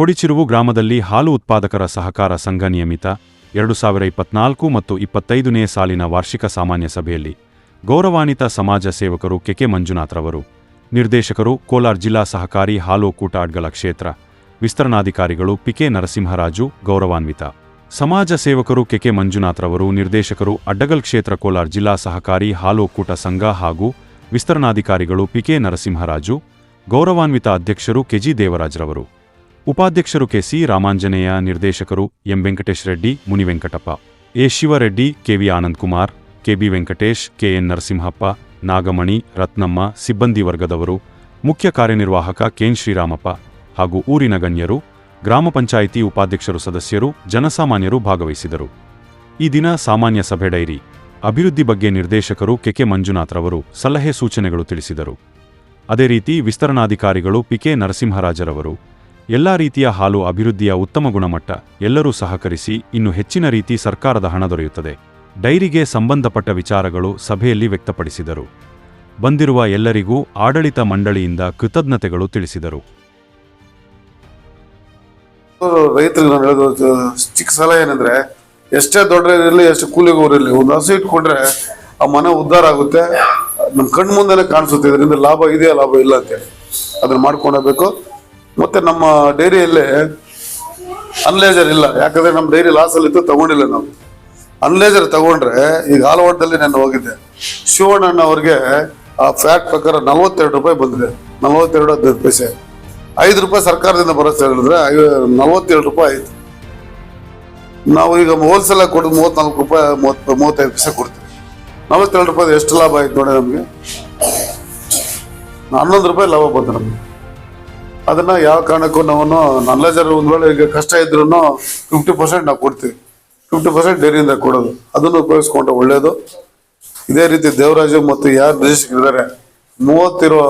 ಕೊಡಿಚಿರುವು ಗ್ರಾಮದಲ್ಲಿ ಹಾಲು ಉತ್ಪಾದಕರ ಸಹಕಾರ ಸಂಘ ನಿಯಮಿತ ಎರಡು ಸಾವಿರ ಇಪ್ಪತ್ನಾಲ್ಕು ಮತ್ತು ಇಪ್ಪತ್ತೈದನೇ ಸಾಲಿನ ವಾರ್ಷಿಕ ಸಾಮಾನ್ಯ ಸಭೆಯಲ್ಲಿ ಗೌರವಾನ್ವಿತ ಸಮಾಜ ಸೇವಕರು ಕೆಕೆ ಮಂಜುನಾಥ್ರವರು ನಿರ್ದೇಶಕರು ಕೋಲಾರ ಜಿಲ್ಲಾ ಸಹಕಾರಿ ಹಾಲು ಒಕ್ಕೂಟ ಅಡ್ಗಲ ಕ್ಷೇತ್ರ, ವಿಸ್ತರಣಾಧಿಕಾರಿಗಳು ಪಿಕೆ ನರಸಿಂಹರಾಜು ಗೌರವಾನ್ವಿತ. ಸಮಾಜ ಸೇವಕರು ಕೆಕೆ ಮಂಜುನಾಥ್ರವರು ನಿರ್ದೇಶಕರು ಅಡ್ಡಗಲ್ ಕ್ಷೇತ್ರ ಕೋಲಾರ ಜಿಲ್ಲಾ ಸಹಕಾರಿ ಹಾಲು ಒಕ್ಕೂಟ ಸಂಘ ಹಾಗೂ ವಿಸ್ತರಣಾಧಿಕಾರಿಗಳು ಪಿಕೆ ನರಸಿಂಹರಾಜು, ಗೌರವಾನ್ವಿತ ಅಧ್ಯಕ್ಷರು ಕೆಜಿ ದೇವರಾಜ್ರವರು ಉಪಾಧ್ಯಕ್ಷರು ಕೆಸಿ ರಾಮಾಂಜನೇಯ ನಿರ್ದೇಶಕರು M Venkatesh Reddy, Muni Venkatappa. A Shivareddy KV K KB Venkatesh KN Narasimhappa, Nagamani, Ratnamma, ಸಿಬ್ಬಂದಿ ವರ್ಗದವರು, ಮುಖ್ಯ ಕಾರ್ಯನಿರ್ವಾಹಕ ಕೆಎನ್ ಶ್ರೀರಾಮಪ್ಪ ಹಾಗೂ ಊರಿನ ಗಣ್ಯರು, ಗ್ರಾಮ ಪಂಚಾಯಿತಿ ಉಪಾಧ್ಯಕ್ಷರು ಸದಸ್ಯರು, ಜನಸಾಮಾನ್ಯರು ಭಾಗವಹಿಸಿದರು. ಈ ದಿನ ಸಾಮಾನ್ಯ ಸಭೆ ಡೈರಿ. ಅಭಿವೃದ್ಧಿ ಬಗ್ಗೆ ನಿರ್ದೇಶಕರು ಕೆಕೆ ಮಂಜುನಾಥ್ರವರು ಸಲಹೆ ಸೂಚನೆಗಳು ತಿಳಿಸಿದರು. ಅದೇ ರೀತಿ ವಿಸ್ತರಣಾಧಿಕಾರಿಗಳು ಪಿಕೆ ನರಸಿಂಹರಾಜರವರು ಎಲ್ಲಾ ರೀತಿಯ ಹಾಲು ಅಭಿವೃದ್ಧಿಯ ಉತ್ತಮ ಗುಣಮಟ್ಟ ಎಲ್ಲರೂ ಸಹಕರಿಸಿ ಇನ್ನು ಹೆಚ್ಚಿನ ರೀತಿ ಸರ್ಕಾರದ ಹಣ ದೊರೆಯುತ್ತದೆ. ಡೈರಿಗೆ ಸಂಬಂಧಪಟ್ಟ ವಿಚಾರಗಳು ಸಭೆಯಲ್ಲಿ ವ್ಯಕ್ತಪಡಿಸಿದರು. ಬಂದಿರುವ ಎಲ್ಲರಿಗೂ ಆಡಳಿತ ಮಂಡಳಿಯಿಂದ ಕೃತಜ್ಞತೆಗಳು ತಿಳಿಸಿದರು. ರೈತರಿಗೆ ನಾನು ಹೇಳೋದು ಚಿಕ್ಕ ಸಲಹೆ ಏನಂದ್ರೆ, ಎಷ್ಟೇ ದೊಡ್ಡ ಇರಲಿ ಎಷ್ಟು ಕೂಲಿಗೆ ಇರಲಿ ಒಂದು ಹಸು ಇಟ್ಕೊಂಡ್ರೆ ಆ ಮನೆ ಉದ್ಧಾರ ಆಗುತ್ತೆ. ನಮ್ಮ ಕಣ್ಮುಂದೆ ಕಾಣಿಸುತ್ತೆ, ಇದರಿಂದ ಲಾಭ ಇದೆಯಾ, ಲಾಭ ಇಲ್ಲ ಅಂತೇಳಿ ಅದನ್ನ ಮಾಡ್ಕೊಂಡೋಗ್ಬೇಕು ಮತ್ತೆ ನಮ್ಮ ಡೈರಿಯಲ್ಲಿ ಅನ್ಲೇಜರ್ ಇಲ್ಲ. ಯಾಕಂದ್ರೆ ನಮ್ಮ ಡೈರಿ ಅಲ್ಲಿ ಇತ್ತು ತಗೊಂಡಿಲ್ಲ ನಾವು. ಅನ್ಲೇಜರ್ ತಗೊಂಡ್ರೆ ಈಗ ಹಾಲವಾಡದಲ್ಲಿ ನಾನು ಹೋಗಿದ್ದೆ. ಶಿವಣ್ಣ ಅವ್ರಿಗೆ ಆ ಫ್ಯಾಟ್ ಪ್ರಕಾರ ನಲವತ್ತೆರಡು ರೂಪಾಯಿ ಬಂದಿದೆ. ನಲವತ್ತೆರಡು ಹದಿನೈದು ಪೈಸೆ. ಐದು ರೂಪಾಯಿ ಸರ್ಕಾರದಿಂದ ಬರುತ್ತೆ ಹೇಳಿದ್ರೆ ನಲವತ್ತೇಳು ರೂಪಾಯಿ ಆಯ್ತು. ನಾವು ಈಗ ಹೋಲ್ಸೇಲ್ ಕೊಡೋದು ಮೂವತ್ನಾಲ್ಕು ರೂಪಾಯಿ, ಮೂವತ್ತು, ಮೂವತ್ತೈದು ಪೈಸೆ ಕೊಡ್ತೀವಿ. ನಲವತ್ತೆರಡು ರೂಪಾಯಿ ಎಷ್ಟು ಲಾಭ ಆಯ್ತು ನೋಡಿ ನಮಗೆ. ಹನ್ನೊಂದು ರೂಪಾಯಿ ಲಾಭ ಬಂತು ನಮಗೆ. ಅದನ್ನ ಯಾವ ಕಾರಣಕ್ಕೂ ನಾವು ನಲ್ಲಜರ್ ಒಂದ್ ವೇಳೆ ಈಗ ಕಷ್ಟ ಇದ್ರು ಫಿಫ್ಟಿ ಪರ್ಸೆಂಟ್ ನಾವು ಕೊಡ್ತೀವಿ. ಫಿಫ್ಟಿ ಪರ್ಸೆಂಟ್ ಡೈರಿಯಿಂದ ಕೊಡೋದು. ಅದನ್ನು ಉಪಯೋಗಿಸ್ಕೊಂಡ್ರೆ ಒಳ್ಳೇದು. ಇದೇ ರೀತಿ ದೇವರಾಜು ಮತ್ತು ಯಾರು ನಿರ್ದೇಶಕರಿದ್ದಾರೆ, ಮೂವತ್ತಿರೋ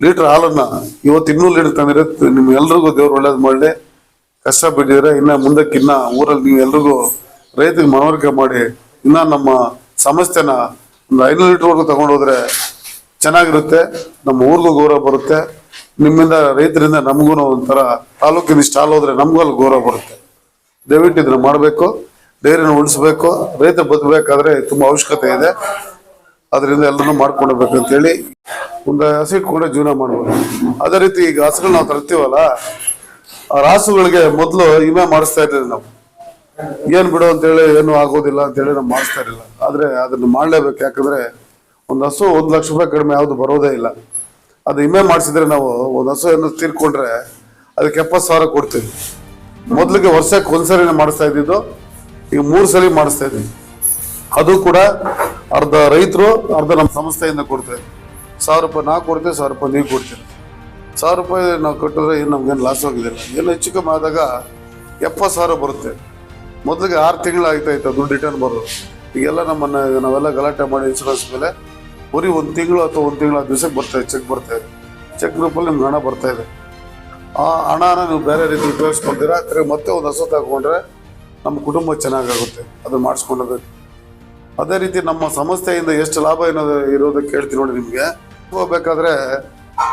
ಲೀಟರ್ ಹಾಲನ್ನ ಇವತ್ತು ಇನ್ನೂರು ಲೀಟರ್ ತಂದಿರೋ ನಿಮ್ಗೆ ಎಲ್ರಿಗೂ ದೇವ್ರು ಒಳ್ಳೇದು ಮಾಡಲಿ. ಕಷ್ಟ ಬಿಟ್ಟಿದ್ರೆ ಇನ್ನ ಮುಂದಕ್ಕೆ ಇನ್ನ ಊರಲ್ಲಿ ನೀವು ಎಲ್ರಿಗೂ ರೈತರಿಗೆ ಮನವರಿಕೆ ಮಾಡಿ, ಇನ್ನ ನಮ್ಮ ಸಮಸ್ಯೆನ ಒಂದು ಐನೂರು ಲೀಟರ್ವರೆಗೂ ತಗೊಂಡೋದ್ರೆ ಚೆನ್ನಾಗಿರುತ್ತೆ. ನಮ್ಮ ಊರಿಗೂ ಗೌರವ ಬರುತ್ತೆ. ನಿಮ್ಮಿಂದ ರೈತರಿಂದ ನಮಗೂ ಒಂಥರ ತಾಲೂಕಿನ ಸ್ಟಾಲ್ ಹೋದ್ರೆ ನಮಗೂ ಅಲ್ಲಿ ಗೌರವ ಬರುತ್ತೆ. ದಯವಿಟ್ಟು ಇದನ್ನ ಮಾಡಬೇಕು, ಡೈರಿನ ಉಳಿಸ್ಬೇಕು ರೈತ ಬದುಕಬೇಕಾದ್ರೆ ತುಂಬಾ ಅವಶ್ಯಕತೆ ಇದೆ. ಅದರಿಂದ ಎಲ್ಲರನ್ನೂ ಮಾಡ್ಕೊಂಡೋಗ್ಬೇಕಂತೇಳಿ ಒಂದು ಹಸು ಕೂಡ ಜೀವನ ಮಾಡ್ಬೋದು. ಅದೇ ರೀತಿ ಈಗ ಹಸುಗಳು ನಾವು ತರ್ತೀವಲ್ಲ, ಆ ರಾಸುಗಳಿಗೆ ಮೊದಲು ವಿಮೆ ಮಾಡಿಸ್ತಾ ಇದ್ದೀವಿ ನಾವು. ಏನ್ ಬಿಡು ಅಂತೇಳಿ ಏನು ಆಗೋದಿಲ್ಲ ಅಂತೇಳಿ ನಾವು ಮಾಡಿಸ್ತಾ ಇರಲಿಲ್ಲ. ಆದ್ರೆ ಅದನ್ನ ಮಾಡಲೇಬೇಕು. ಯಾಕಂದ್ರೆ ಒಂದು ಹಸು ಒಂದು ಲಕ್ಷ ರೂಪಾಯಿ ಕಡಿಮೆ ಯಾವುದು ಬರೋದೇ ಇಲ್ಲ. ಅದು ವಿಮೆ ಮಾಡಿಸಿದ್ರೆ ನಾವು ಒಂದು ಹಸು ಏನು ತೀರ್ಕೊಂಡ್ರೆ ಅದಕ್ಕೆ ಎಪ್ಪತ್ತು ಸಾವಿರ ಕೊಡ್ತೀವಿ. ಮೊದಲಿಗೆ ವರ್ಷಕ್ಕೆ ಒಂದ್ಸರಿ ಮಾಡಿಸ್ತಾ ಇದ್ದಿದ್ದು, ಈಗ ಮೂರು ಸಲ ಮಾಡಿಸ್ತಾ ಇದ್ದೀವಿ. ಅದು ಕೂಡ ಅರ್ಧ ರೈತರು, ಅರ್ಧ ನಮ್ಮ ಸಂಸ್ಥೆಯಿಂದ ಕೊಡ್ತೇವೆ ಸಾವಿರ ರೂಪಾಯಿ ನಾ ಕೊಡ್ತೇವೆ ಸಾವಿರ ರೂಪಾಯಿ ನೀವು ಕೊಡ್ತೀವಿ ಸಾವಿರ ರೂಪಾಯಿ ನಾವು ಕಟ್ಟಿದ್ರೆ ಏನು ನಮ್ಗೇನು ಲಾಸ್ ಹೋಗಿದಿಲ್ಲ. ಏನು ಹೆಚ್ಚು ಕಮ್ಮಿ ಆದಾಗ ಎಪ್ಪತ್ತು ಸಾವಿರ ಬರುತ್ತೆ. ಮೊದಲಿಗೆ ಆರು ತಿಂಗಳು ಆಯ್ತಾ ಇತ್ತು ದುಡ್ಡು ರಿಟರ್ನ್ ಬರೋದು. ಈಗೆಲ್ಲ ನಮ್ಮನ್ನು ನಾವೆಲ್ಲ ಗಲಾಟೆ ಮಾಡಿ ಇನ್ಶೂರೆನ್ಸ್ ಮೇಲೆ ಬರೀ ಒಂದು ತಿಂಗಳು ಅಥವಾ ಒಂದು ತಿಂಗಳು ದಿವಸಕ್ಕೆ ಬರ್ತಾ ಇದೆ, ಚೆಕ್ ಬರ್ತಾ ಇದೆ. ಚೆಕ್ ರೂಪಲ್ಲಿ ನಿಮ್ಗೆ ಹಣ ಬರ್ತಾ ಇದೆ. ಆ ಹಣನ ನೀವು ಬೇರೆ ರೀತಿ ಉಪಯೋಗಿಸ್ಕೊಳ್ತೀರಾ ತಿರ್ಗಿ ಮತ್ತೆ ಒಂದು ಹಸು ತಗೊಂಡ್ರೆ ನಮ್ಮ ಕುಟುಂಬ ಚೆನ್ನಾಗಾಗುತ್ತೆ. ಅದನ್ನು ಮಾಡಿಸ್ಕೊಳ್ಳೋದು ಅದೇ ರೀತಿ ನಮ್ಮ ಸಂಸ್ಥೆಯಿಂದ ಎಷ್ಟು ಲಾಭ ಏನೋ ಇರೋದಕ್ಕೆ ಹೇಳ್ತೀನಿ ನೋಡಿ ನಿಮಗೆ. ಹೋಗ್ಬೇಕಾದ್ರೆ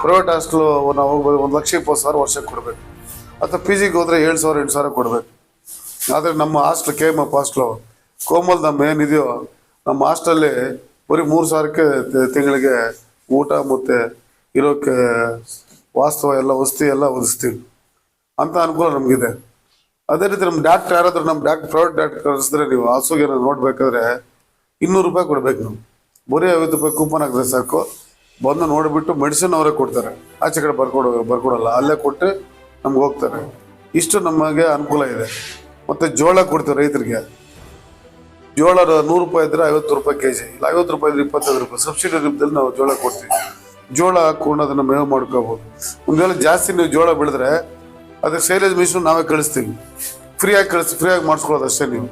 ಪ್ರೈವೇಟ್ ಹಾಸ್ಟ್ಲು ನಾವು ಹೋಗ್ಬೋದು. ಒಂದು ಲಕ್ಷ ಇಪ್ಪತ್ತು ಸಾವಿರ ವರ್ಷಕ್ಕೆ ಕೊಡಬೇಕು. ಅಥವಾ ಪಿ ಜಿಗೆ ಹೋದರೆ ಏಳು ಸಾವಿರ, ಎಂಟು ಸಾವಿರ ಕೊಡಬೇಕು. ಆದರೆ ನಮ್ಮ hostel K M F hostel Komal ನಮ್ಮ ಏನಿದೆಯೋ ನಮ್ಮ ಹಾಸ್ಟೆಲ್ಲಿ ಬರೀ ಮೂರು ಸಾವಿರಕ್ಕೆ ತಿಂಗಳಿಗೆ ಊಟ ಮತ್ತು ಇರೋಕ್ಕೆ ವಾಸ್ತವ ಎಲ್ಲ, ವಸತಿ ಎಲ್ಲ ಒದಗಿಸ್ತೀವಿ. ಅಂತ ಅನುಕೂಲ ನಮಗಿದೆ. ಅದೇ ರೀತಿ ನಮ್ಮ ಡಾಕ್ಟರ್ ಯಾರಾದರೂ ನಮ್ಮ ಡಾಕ್ಟರ್ ಪ್ರೈವೇಟ್ ಡಾಕ್ಟರ್ ಕಳಿಸಿದ್ರೆ ನೀವು ಹಸುಗೆ ನೋಡಬೇಕಾದ್ರೆ ಇನ್ನೂರು ರೂಪಾಯಿ ಕೊಡಬೇಕು ನಾವು. ಬರೀ ಐವತ್ತು ರೂಪಾಯಿ ಕೂಪನ್ ಹಾಕಿದ್ರೆ ಸಾಕು. ಬಂದು ನೋಡಿಬಿಟ್ಟು ಮೆಡಿಸಿನ್ ಅವರೇ ಕೊಡ್ತಾರೆ. ಆಚೆ ಕಡೆ ಬರ್ಕೊಡೋ ಬರ್ಕೊಡಲ್ಲ. ಅಲ್ಲೇ ಕೊಟ್ಟು ನಮ್ಗೆ ಹೋಗ್ತಾರೆ. ಇಷ್ಟು ನಮಗೆ ಅನುಕೂಲ ಇದೆ. ಮತ್ತು ಜೋಳ ಕೊಡ್ತೀವಿ ರೈತರಿಗೆ. ಜೋಳ ನೂರು ರೂಪಾಯಿ ಇದ್ರೆ ಐವತ್ತು ರೂಪಾಯಿ ಕೆ ಜಿ ಇಲ್ಲ, ಐವತ್ತು ರೂಪಾಯಿ ಇದ್ರೆ ಇಪ್ಪತ್ತೈದು ರೂಪಾಯಿ. ಸಬ್ಸಿಡಿ ರೂಪದಲ್ಲಿ ನಾವು ಜೋಳ ಕೊಡ್ತೀವಿ. ಜೋಳ ಹಾಕೊಂಡು ಅದನ್ನ ಮೇವು ಮಾಡ್ಕೋಬೋದು. ಒಂದು ವೇಳೆ ಜಾಸ್ತಿ ನೀವು ಜೋಳ ಬೆಳೆದ್ರೆ ಅದಕ್ಕೆ ಸೈಲೇಜ್ ಮಿಷನ್ ನಾವೇ ಕಳಿಸ್ತೀವಿ. ಫ್ರೀಯಾಗಿ ಕಳಿಸ್ ಫ್ರೀಯಾಗಿ ಮಾಡಿಸ್ಕೊಳ್ಳೋದು ಅಷ್ಟೇ ನೀವು.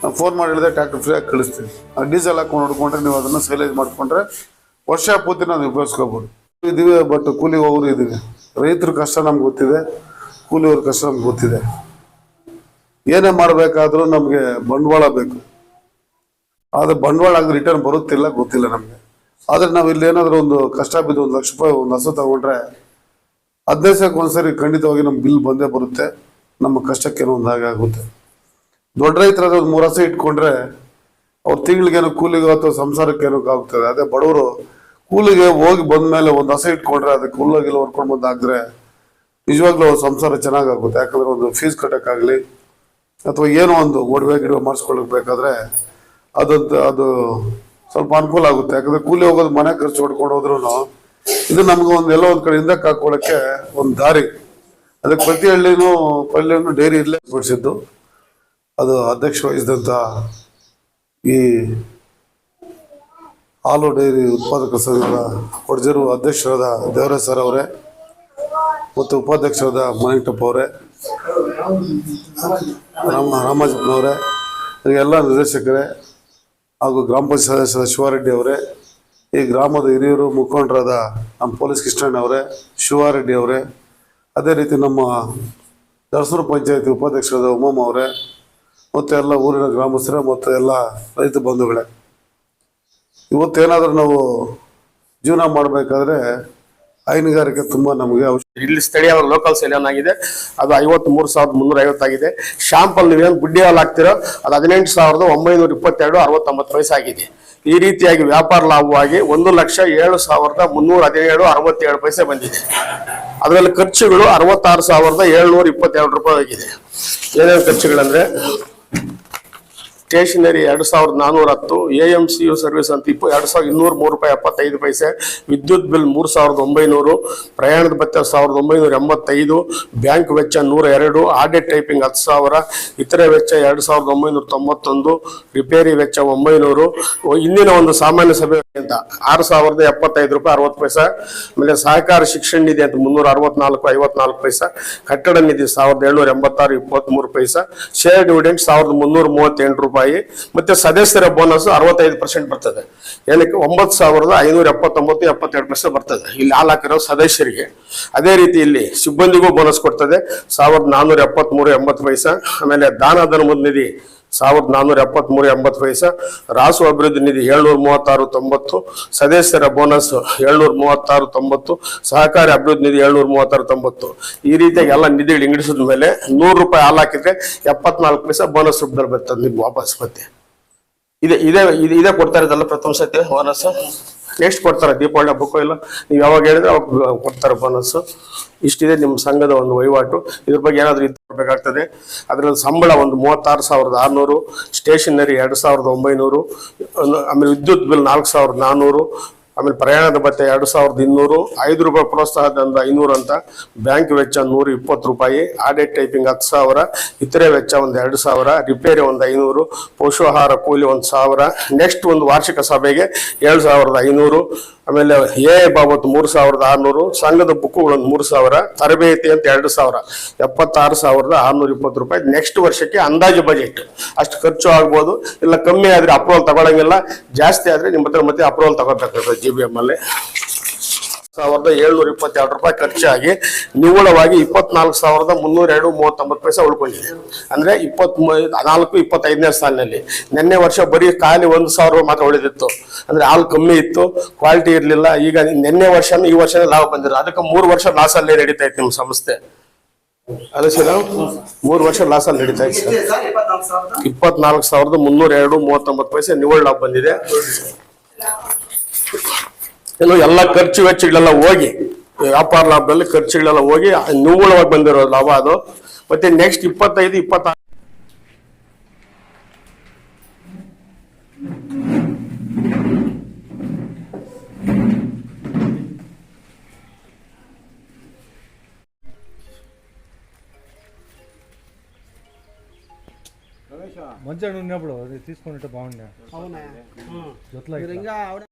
ನಾವು ಫೋನ್ ಮಾಡಿ ಹೇಳಿದ್ರೆ ಟ್ಯಾಕ್ಟರ್ ಫ್ರೀಯಾಗಿ ಕಳಿಸ್ತೀವಿ. ಆ ಡೀಸೆಲ್ ಹಾಕೊಂಡು ನೋಡ್ಕೊಂಡ್ರೆ ನೀವು ಅದನ್ನು ಸೈಲೇಜ್ ಮಾಡ್ಕೊಂಡ್ರೆ ವರ್ಷ ಪೂರ್ತಿ ನಾವು ಉಪಯೋಗಿಸ್ಕೋಬೋದು. ಇದೀವಿ ಬಟ್ ಕೂಲಿ ಹೋಗೋರು ಇದೀವಿ ರೈತರ ಕಷ್ಟ ನಮ್ಗೆ ಗೊತ್ತಿದೆ, ಕೂಲಿಯವ್ರ ಕಷ್ಟ ನಮ್ಗೆ ಗೊತ್ತಿದೆ. ಏನೇ ಮಾಡಬೇಕಾದ್ರೂ ನಮಗೆ ಬಂಡವಾಳ ಬೇಕು. ಆದ್ರೆ ಬಂಡವಾಳ ಆಗಿ ರಿಟರ್ನ್ ಬರುತ್ತಿಲ್ಲ, ಗೊತ್ತಿಲ್ಲ ನಮಗೆ. ಆದ್ರೆ ನಾವು ಇಲ್ಲಿ ಏನಾದರೂ ಒಂದು ಕಷ್ಟ ಬಿದ್ದು ಒಂದು ಲಕ್ಷ ರೂಪಾಯಿ, ಒಂದು ಹಸು ತಗೊಂಡ್ರೆ ಹದಿನೈದು ದಿವಸಕ್ಕೆ ಒಂದ್ಸರಿ ಖಂಡಿತವಾಗಿ ನಮ್ಮ ಬಿಲ್ ಬಂದೇ ಬರುತ್ತೆ. ನಮ್ಮ ಕಷ್ಟಕ್ಕೇನೋ ಒಂದು ಹಾಗೆ ಆಗುತ್ತೆ. ದೊಡ್ಡ ರೈತರಾದ್ರೆ ಒಂದು ಮೂರು ಹಸು ಇಟ್ಕೊಂಡ್ರೆ ಅವ್ರ ತಿಂಗಳಿಗೇನೋ ಕೂಲಿಗೆ ಅಥವಾ ಸಂಸಾರಕ್ಕೇನೋ ಆಗ್ತದೆ ಅದೇ ಬಡವರು ಕೂಲಿಗೆ ಹೋಗಿ ಬಂದ್ಮೇಲೆ ಒಂದು ಹಸು ಇಟ್ಕೊಂಡ್ರೆ ಅದಕ್ಕೆ ಹುಲ್ಲಾಗಿಲ್ಲ ಹೊರ್ಕೊಂಡು ಬಂದು ನಿಜವಾಗ್ಲೂ ಅವ್ರ ಸಂಸಾರ ಚೆನ್ನಾಗಾಗುತ್ತೆ. ಯಾಕಂದ್ರೆ ಒಂದು ಫೀಸ್ ಕಟ್ಟೋಕ್ಕಾಗಲಿ ಅಥವಾ ಏನೋ ಒಂದು ಒಡವೆ ಗಿಡವೆ ಮಾಡಿಸ್ಕೊಳ್ಳಕ್ ಬೇಕಾದ್ರೆ ಅದಂತ ಅದು ಸ್ವಲ್ಪ ಅನುಕೂಲ ಆಗುತ್ತೆ. ಯಾಕಂದ್ರೆ ಕೂಲಿ ಹೋಗೋದು, ಮನೆ ಖರ್ಚು ಹೊಡ್ಕೊಂಡು ಹೋದ್ರು ಇದು ನಮ್ಗೆ ಒಂದು ಎಲ್ಲೋ ಒಂದ್ ಕಡೆ ಹಿಂದಕ್ಕೆ ಹಾಕೊಳಕ್ಕೆ ಒಂದು ದಾರಿ. ಅದಕ್ಕೆ ಪ್ರತಿ ಹಳ್ಳಿನೂ, ಪಳ್ಳಿನೂ ಡೈರಿ ಇಲ್ಲೇ ಬಿಡಿಸಿದ್ದು. ಅದು ಅಧ್ಯಕ್ಷ ವಹಿಸಿದಂಥ ಈ ಹಾಲು ಡೈರಿ ಉತ್ಪಾದಕ ಸಂಘದ ಕೊಡ್ಜರು ಅಧ್ಯಕ್ಷರಾದ ದೇವರಾಜ್ ಸರ್ ಅವರೇ ಮತ್ತು ಉಪಾಧ್ಯಕ್ಷರಾದ ಮನೆಂಟಪ್ಪ ಅವರೇ, ರಾಮ ರಾಮಾಜಪ್ಪನವರೇ, ಎಲ್ಲ ನಿರ್ದೇಶಕರೇ ಹಾಗೂ ಗ್ರಾಮ ಪಂಚಾಯತ್ ಸದಸ್ಯರಾದ ಶಿವಾರೆಡ್ಡಿ ಅವರೇ, ಈ ಗ್ರಾಮದ ಹಿರಿಯರು ಮುಖಂಡರಾದ ನಮ್ಮ ಪೊಲೀಸ್ ಕೃಷ್ಣಣ್ಣ ಅವರೇ, ಶಿವಾರೆಡ್ಡಿ ಅವರೇ, ಅದೇ ರೀತಿ ನಮ್ಮ ದರ್ಸೂರು ಪಂಚಾಯತಿ ಉಪಾಧ್ಯಕ್ಷರಾದ ಉಮಮ್ ಅವರೇ, ಮತ್ತು ಎಲ್ಲ ಊರಿನ ಗ್ರಾಮಸ್ಥರೇ, ಮತ್ತು ಎಲ್ಲ ರೈತ ಬಂಧುಗಳೇ. ಇವತ್ತೇನಾದರೂ ನಾವು ಜೀವನ ಮಾಡಬೇಕಾದ್ರೆ ಹೈನುಗಾರಿಕೆ ತುಂಬಾ ನಮಗೆ ಇಲ್ಲಿ ಸ್ಥಳೀಯ ಲೋಕಲ್ ಸೇಲ್ ಏನಾಗಿದೆ? ಅದು ಐವತ್ತ್ ಮೂರು ಸಾವಿರದ ಮುನ್ನೂರ ಐವತ್ತಾಗಿದೆ ಶಾಂಪಲ್ ನೀವೇನು ಬುಡ್ಡಿ ಹಾಲು ಹಾಕ್ತಿರೋ, ಅದು ಹದಿನೆಂಟು ಸಾವಿರದ ಒಂಬೈನೂರ ಇಪ್ಪತ್ತೆರಡು ಅರವತ್ತೊಂಬತ್ತು ವಯಸ್ಸಾಗಿದೆ. ಈ ರೀತಿಯಾಗಿ ವ್ಯಾಪಾರ ಲಾಭವಾಗಿ ಒಂದು ಲಕ್ಷ ಏಳು ಸಾವಿರದ ಮುನ್ನೂರ ಹದಿನೇಳು ಅರವತ್ತೇಳು ಪೈಸೆ ಬಂದಿದೆ. ಅದರಲ್ಲಿ ಖರ್ಚುಗಳು ಅರವತ್ತಾರು ಸಾವಿರದ ಏಳ್ನೂರ ಇಪ್ಪತ್ತೆರಡು ರೂಪಾಯಿ ಆಗಿದೆ. ಏನೇನು ಖರ್ಚುಗಳಂದ್ರೆ ಸ್ಟೇಷನರಿ ಎರಡು ಸಾವಿರದ ನಾನೂರ ಹತ್ತು, A M C U service ಅಂತ ಇಪ್ಪ ಎರಡು ಸಾವಿರದ ಇನ್ನೂರ ಮೂರು ರೂಪಾಯಿ ಎಪ್ಪತ್ತೈದು ಪೈಸೆ, ವಿದ್ಯುತ್ ಬಿಲ್ ಮೂರು ಸಾವಿರದ ಒಂಬೈನೂರು, ಪ್ರಯಾಣದ ಭತ್ಯ ಸಾವಿರದ ಒಂಬೈನೂರ ಎಂಬತ್ತೈದು, ಬ್ಯಾಂಕ್ ವೆಚ್ಚ ನೂರ ಎರಡು, ಆಡಿಟ್ ಟೈಪಿಂಗ್ ಹತ್ತು ಸಾವಿರ, ಇತರೆ ವೆಚ್ಚ ಎರಡು ಸಾವಿರದ ಒಂಬೈನೂರ ತೊಂಬತ್ತೊಂದು, ರಿಪೇರಿ ವೆಚ್ಚ ಒಂಬೈನೂರು, ಇಂದಿನ ಒಂದು ಸಾಮಾನ್ಯ ಸಭೆ ಅಂತ ಆರು ಸಾವಿರದ ಎಪ್ಪತ್ತೈದು ರೂಪಾಯಿ ಅರವತ್ತು ಪೈಸೆ, ಆಮೇಲೆ ಸಹಕಾರ ಶಿಕ್ಷಣ ನಿಧಿ ಅಂತ ಮುನ್ನೂರ ಅರವತ್ನಾಲ್ಕು, ಐವತ್ನಾಲ್ಕು ಪೈಸೆ, ಕಟ್ಟಡ ನಿಧಿ ಸಾವಿರದ ಏಳ್ನೂರ ಎಂಬತ್ತಾರು, ಇಪ್ಪತ್ತ್ಮೂರು ಪೈಸೆ ಶೇರ್ ಡಿವಿಡೆಂಟ್ ಸಾವಿರದ ಮುನ್ನೂರ ಮೂವತ್ತೆಂಟು ರೂಪಾಯಿ. ಮತ್ತೆ ಸದಸ್ಯರ ಬೋನಸ್ ಅರವತ್ತೈದು ಪರ್ಸೆಂಟ್ ಬರ್ತದೆ. ಏನಕ್ಕೆ? ಒಂಬತ್ತು ಸಾವಿರದ ಐನೂರ ಎಪ್ಪತ್ತೊಂಬತ್ತು, ಎಪ್ಪತ್ತೆರಡು ಪರ್ಸೆಂಟ್ ಬರ್ತದೆ. ಇಲ್ಲಿ ಹಾಲ್ ಸದಸ್ಯರಿಗೆ. ಅದೇ ರೀತಿ ಇಲ್ಲಿ ಸಿಬ್ಬಂದಿಗೂ ಬೋನಸ್ ಕೊಡ್ತದೆ. ಸಾವಿರದ ನಾನ್ನೂರ ಎಪ್ಪತ್ಮೂರು, ಎಂಬತ್ತು ಪೈಸೆ. ಆಮೇಲೆ ದಾನ ಧರ್ಮದ ನಿಧಿ. ಸಾವಿರದ ನಾನ್ನೂರ ಎಪ್ಪತ್ಮೂರು ಎಂಬತ್ತು ಪೈಸೆ ರಾಸು ಅಭಿವೃದ್ಧಿ ನಿಧಿ ಏಳ್ನೂರ ಮೂವತ್ತಾರು ತೊಂಬತ್ತು, ಸದಸ್ಯರ ಬೋನಸ್ ಏಳ್ನೂರ ಮೂವತ್ತಾರು ತೊಂಬತ್ತು, ಸಹಕಾರಿ ಅಭಿವೃದ್ಧಿ ನಿಧಿ ಏಳ್ನೂರ ಮೂವತ್ತಾರು ತೊಂಬತ್ತು. ಈ ರೀತಿಯಾಗಿ ಎಲ್ಲ ನಿಧಿಗಳು ಇಂಗಡಿಸಿದ ಮೇಲೆ ನೂರು ರೂಪಾಯಿ ಹಾಲು ಹಾಕಿದ್ರೆ ಎಪ್ಪತ್ನಾಲ್ಕು ಪೈಸೆ ಬೋನಸ್ ರೂಪದಲ್ಲಿ ಬರ್ತದೆ ನಿಮ್ಗೆ ವಾಪಸ್ ಮತ್ತೆ. ಇದೆ, ಇದೇ, ಇದು ಕೊಡ್ತಾ ಇರೋದಲ್ಲ ಪ್ರಥಮ ಸತಿ ಬೋನಸ್ ನೆಕ್ಸ್ಟ್ ಕೊಡ್ತಾರೆ, ದೀಪಾವಳಿ ಹಬ್ಬಕ್ಕೂ ಇಲ್ಲ. ನೀವು ಯಾವಾಗ ಹೇಳಿದ್ರೆ ಅವಾಗ ಕೊಡ್ತಾರೆ ಬೋನಸ್ ಇಷ್ಟಿದೆ ನಿಮ್ಮ ಸಂಘದ ಒಂದು ವಹಿವಾಟು. ಇದ್ರ ಬಗ್ಗೆ ಏನಾದರೂ ಇದು ಕೊಡಬೇಕಾಗ್ತದೆ. ಅದರಲ್ಲಿ ಸಂಬಳ ಒಂದು ಮೂವತ್ತಾರು ಸಾವಿರದ ಆರುನೂರು ಸ್ಟೇಷನರಿ ಎರಡು ಸಾವಿರದ ಒಂಬೈನೂರು ಆಮೇಲೆ ವಿದ್ಯುತ್ ಬಿಲ್ ನಾಲ್ಕು ಸಾವಿರದ ನಾನ್ನೂರು ಆಮೇಲೆ ಪ್ರಯಾಣದ ಭತ್ಯೆ ಎರಡು ಸಾವಿರದ ಇನ್ನೂರು, ಐದು ರೂಪಾಯಿ ಪ್ರೋತ್ಸಾಹದಿಂದ ಐನೂರು ಅಂತ. ಬ್ಯಾಂಕ್ ವೆಚ್ಚ ನೂರ ಇಪ್ಪತ್ತು ರೂಪಾಯಿ. ಆಡಿಟ್ ಟೈಪಿಂಗ್ ಹತ್ತು ಸಾವಿರ. ಇತರೆ ವೆಚ್ಚ ಒಂದು ಎರಡು ಸಾವಿರ. ರಿಪೇರಿ ಒಂದು ಐನೂರು. ಪೋಷಾಹಾರ ಕೂಲಿ ಒಂದು ಸಾವಿರ. ನೆಕ್ಸ್ಟ್ ಒಂದು ವಾರ್ಷಿಕ ಸಭೆಗೆ ಏಳು ಸಾವಿರದ ಐನೂರು. ಆಮೇಲೆ ಎ ಬಾಬತ್ ಮೂರು ಸಾವಿರದ ಆರುನೂರು. ಸಂಘದ ಬುಕ್ಕುಗಳೊಂದು ಮೂರು ಸಾವಿರ. ತರಬೇತಿ ಅಂತ ಎರಡು ಸಾವಿರ. ಎಪ್ಪತ್ತಾರು ಸಾವಿರದ ಆರುನೂರ ಇಪ್ಪತ್ತು ರೂಪಾಯಿ. ನೆಕ್ಸ್ಟ್ ವರ್ಷಕ್ಕೆ ಅಂದಾಜು ಬಜೆಟ್. ಅಷ್ಟು ಖರ್ಚು ಆಗ್ಬೋದು. ಇಲ್ಲ ಕಮ್ಮಿ ಆದರೆ ಅಪ್ರೂವಲ್ ತಗೊಳ್ಳಂಗಿಲ್ಲ ಜಾಸ್ತಿ ಆದರೆ ನಿಮ್ಮ ಹತ್ರ ಮತ್ತೆ ಅಪ್ರೂವಲ್ ತಗೋಬೇಕಾಗ್ತದೆ ಜಿ ಬಿ ಎಂ ಅಲ್ಲಿ. ಸಾವಿರದ ಏಳ್ನೂರ ಇಪ್ಪತ್ತೆರಡು ರೂಪಾಯಿ ಖರ್ಚಾಗಿ ನಿವ್ವಳವಾಗಿ ಇಪ್ಪತ್ನಾಲ್ಕು ಸಾವಿರದ ಮುನ್ನೂರ ಎರಡು ಮೂವತ್ತೊಂಬತ್ತು ಪೈಸೆ ಉಳ್ಕೊಂಡಿದೆ. ಅಂದರೆ ಇಪ್ಪತ್ತ್ ನಾಲ್ಕು, ಇಪ್ಪತ್ತೈದನೇ ಸಾಲಿನಲ್ಲಿ ನಿನ್ನೆ ವರ್ಷ ಬರೀ ಖಾಲಿ ಒಂದು ಸಾವಿರ ರೂಪಾಯಿ ಮಾತ್ರ ಉಳಿದಿತ್ತು. ಅಂದರೆ ಹಾಲು ಕಮ್ಮಿ ಇತ್ತು, ಕ್ವಾಲಿಟಿ ಇರಲಿಲ್ಲ. ಈಗ ನಿನ್ನೆ ವರ್ಷನೂ ಈ ವರ್ಷನೇ ಲಾಭ ಬಂದಿರೋ ಅದಕ್ಕೆ ಮೂರು ವರ್ಷ ಲಾಸಲ್ಲೇ ನಡೀತಾ ಇತ್ತು ನಿಮ್ಮ ಸಂಸ್ಥೆ. ಅದೇ ಸರ್ ಮೂರು ವರ್ಷ ಲಾಸಲ್ಲಿ ನಡೀತಾ ಇತ್ತು ಇಪ್ಪತ್ನಾಲ್ಕು ಸಾವಿರದ ಮುನ್ನೂರ ಎರಡು ಮೂವತ್ತೊಂಬತ್ತು ಪೈಸೆ ನಿವ್ವಳ ಲಾಭ ಬಂದಿದೆ. ಇನ್ನು ಎಲ್ಲ ಖರ್ಚು ವೆಚ್ಚಗಳೆಲ್ಲ ಹೋಗಿ ವ್ಯಾಪಾರ ಲಾಭದಲ್ಲಿ ಖರ್ಚುಗಳೆಲ್ಲ ಹೋಗಿ ನಿವ್ವಳವಾಗಿ ಬಂದಿರೋ ಲಾಭ ಅದು ಮತ್ತೆ ನೆಕ್ಸ್ಟ್ ಇಪ್ಪತ್ತೈದು ಇಪ್ಪತ್ತಾರು మంచిగా ఉన్నప్పుడు అది తీసుకుంటే బాగుండే అవునా జొత్లా మీరు ఇంకా ఆవిడ